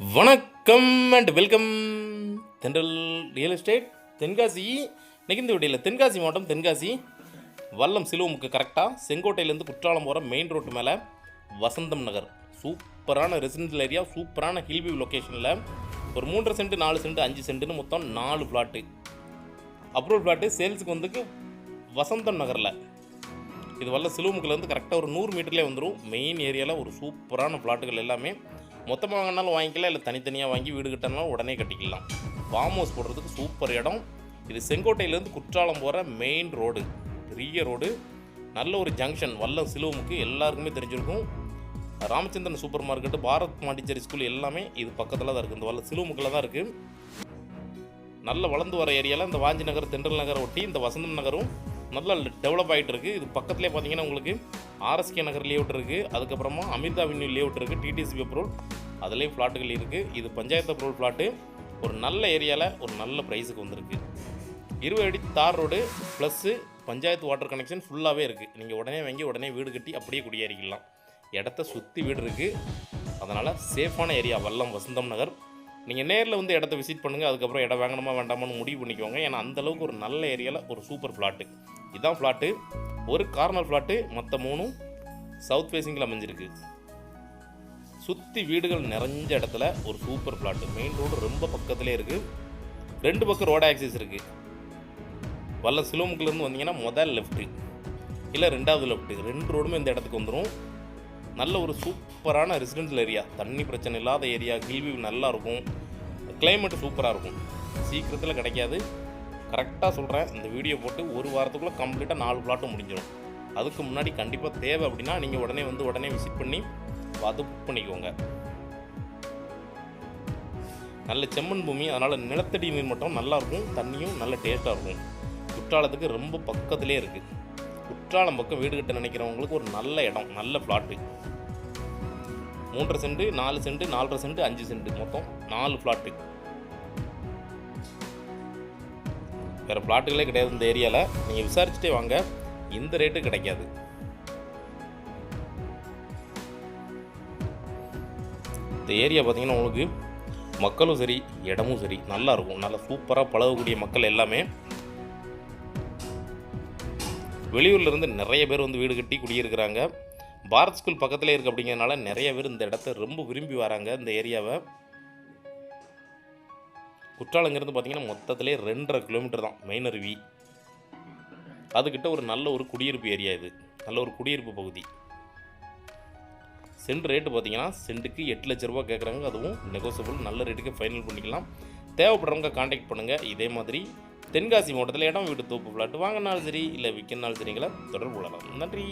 வணக்கம் and welcome Thendral real estate Tenkasi. இன்னைக்கு இந்த தென்காசி மாவட்டம் தென்காசி. வல்லம் சிலுவமுக்கு கரெக்டாக செங்கோட்டையிலேருந்து குற்றாலம் போகிற மெயின் ரோட்டு மேலே வசந்தம் நகர். சூப்பரான ரெசிடென்ஷியல் ஏரியா சூப்பரான ஹில்வியூ லொக்கேஷனில் ஒரு மூன்றரை சென்ட் நாலு சென்ட் அஞ்சு சென்ட்டுன்னு மொத்தம் நாலு ஃப்ளாட்டு அப்ரூவல் ஃப்ளாட்டு சேல்ஸுக்கு வந்துக்கு வசந்தம் நகரில். இது வல்ல சிலுவமுக்கிலேருந்து கரெக்டாக ஒரு நூறு மீட்டர்லேயே வந்துடும் மெயின் ஏரியாவில் ஒரு சூப்பரான ஃப்ளாட்டுகள் எல்லாமே மொத்தமாக வாங்கினாலும் வாங்கிக்கலாம் இல்லை தனித்தனியாக வாங்கி வீடு கட்டினாலும் உடனே கட்டிக்கலாம். ஃபார்ம் ஹவுஸ் போடுறதுக்கு சூப்பர் இடம். இது செங்கோட்டையிலேருந்து குற்றாலம் போகிற மெயின் ரோடு பெரிய ரோடு நல்ல ஒரு ஜங்ஷன் வல்லம் சிலுவமுக்கு எல்லாருக்குமே தெரிஞ்சிருக்கும். Ramachandran super market Bharat Montessori school எல்லாமே இது பக்கத்தில் தான் இருக்குது இந்த வல்ல சிலுவமுக்கில் தான் இருக்குது நல்ல வளர்ந்து வர ஏரியாவில் இந்த வாஞ்சி நகர் தென்றல் நகரை ஒட்டி இந்த வசந்தம் நகரும். நல்லா டெவலப் ஆகிட்டு இருக்குது இது பக்கத்துலேயே பார்த்தீங்கன்னா உங்களுக்கு ஆர்எஸ்கே நகர் லேஅவுட் இருக்குது அதுக்கப்புறமா அமிர்தா வின்யூ லேஅவுட் இருக்குது டிடிசிபி அப்ரூவல் அதுலேயும் ஃப்ளாட்டுகள் இருக்குது இது பஞ்சாயத்து அப்ரூவல் ஃப்ளாட்டு ஒரு நல்ல ஏரியாவில் ஒரு நல்ல ப்ரைஸுக்கு வந்திருக்கு. இருபது அடி தார் road plus panchayat water connection ஃபுல்லாகவே இருக்குது நீங்கள் உடனே வாங்கி உடனே வீடு கட்டி அப்படியே குடியேறிக்கலாம். இடத்த சுற்றி வீடு இருக்குது அதனால் சேஃபான ஏரியா வல்லம் வசந்தம் நகர். நீங்கள் நேரில் வந்து இடத்த விசிட் பண்ணுங்கள் அதுக்கப்புறம் இடம் வாங்கணுமா வேண்டாமான்னு முடிவு பண்ணிக்கோங்க. ஏன்னா அந்தளவுக்கு ஒரு நல்ல ஏரியாவில் ஒரு சூப்பர் ஃப்ளாட்டு இதுதான் ஃப்ளாட்டு ஒரு கார்னர் ஃப்ளாட்டு மற்ற மூணும் சவுத் ஃபேஸிங்கில் அமைஞ்சிருக்கு. சுற்றி வீடுகள் நிறைஞ்ச இடத்துல ஒரு சூப்பர் ஃப்ளாட்டு மெயின் ரோடு ரொம்ப பக்கத்துலேயே இருக்குது ரெண்டு பக்கம் ரோடு ஆக்சிஸ் இருக்குது வல்ல சிலோமுக்கிலேருந்து வந்தீங்கன்னா முதல் லெஃப்ட்டு இல்லை ரெண்டாவது லெஃப்ட்டு ரெண்டு ரோடுமே இந்த இடத்துக்கு வந்துடும் நல்ல ஒரு சூப்பரான ரெசிடென்ஷியல் ஏரியா தண்ணி பிரச்சனை இல்லாத ஏரியா கில்வியூ நல்லா இருக்கும். கிளைமேட் சூப்பராக இருக்கும். சீக்கிரத்தில் கிடைக்காது. கரெக்டாக சொல்கிறேன் இந்த வீடியோ போட்டு ஒரு வாரத்துக்குள்ளே கம்ப்ளீட்டாக நாலு பிளாட்டும் முடிஞ்சிடும். அதுக்கு முன்னாடி கண்டிப்பாக தேவை அப்படின்னா நீங்கள் உடனே வந்து உடனே விசிட் பண்ணி பார்த்து புக் பண்ணிக்கோங்க. நல்ல செம்மண் பூமி அதனால் நிலத்தடி நீர் மட்டும் நல்லா இருக்கும். தண்ணியும் நல்ல டேஸ்ட்டாக இருக்கும். குற்றாலத்துக்கு ரொம்ப பக்கத்துலேயே இருக்குது குற்றாலம் பக்கம் வீடு கட்ட நினைக்கிறவங்களுக்கு ஒரு நல்ல இடம் நல்ல பிளாட்டு மூன்றரை சென்ட் நாலு சென்ட் நாலரை சென்ட் அஞ்சு சென்ட் மொத்தம் நாலு பிளாட்டு வேறு பிளாட்டுகளே கிடையாது இந்த ஏரியாவில் நீங்கள் விசாரிச்சுட்டே வாங்க. இந்த ரேட்டு கிடைக்காது. இந்த ஏரியா பார்த்தீங்கன்னா உங்களுக்கு மக்களும் சரி இடமும் சரி நல்லா இருக்கும். நல்லா சூப்பராக பழகக்கூடிய மக்கள் எல்லாமே. வெளியூர்லேருந்து நிறைய பேர் வந்து வீடு கட்டி குடியிருக்கிறாங்க. பாரத் ஸ்கூல் பக்கத்துலேயே இருக்குது அப்படிங்கிறதுனால நிறைய பேர் இந்த இடத்த ரொம்ப விரும்பி வராங்க இந்த ஏரியாவை குற்றாலங்கிறது பார்த்திங்கன்னா மொத்தத்திலே ரெண்டரை கிலோமீட்டர் தான் மெயின் அருவி. அதுக்கிட்ட ஒரு நல்ல ஒரு குடியிருப்பு ஏரியா இது. நல்ல ஒரு குடியிருப்பு பகுதி. சென்ட் ரேட்டு பார்த்தீங்கன்னா சென்ட்டுக்கு எட்டு லட்ச ரூபா கேட்குறாங்க அதுவும் நெகோசியபிள் நல்ல ரேட்டுக்கு ஃபைனல் பண்ணிக்கலாம். தேவைப்படுறவங்க காண்டாக்ட் பண்ணுங்கள் இதே மாதிரி தென்காசி மாவட்டத்தில் இடம் வீட்டு தோப்பு ஃப்ளாட் வாங்கினாலும் சரி இல்லை விற்கனாலும் சரிங்களா தொடர்பு கொள்ளலாம். நன்றி.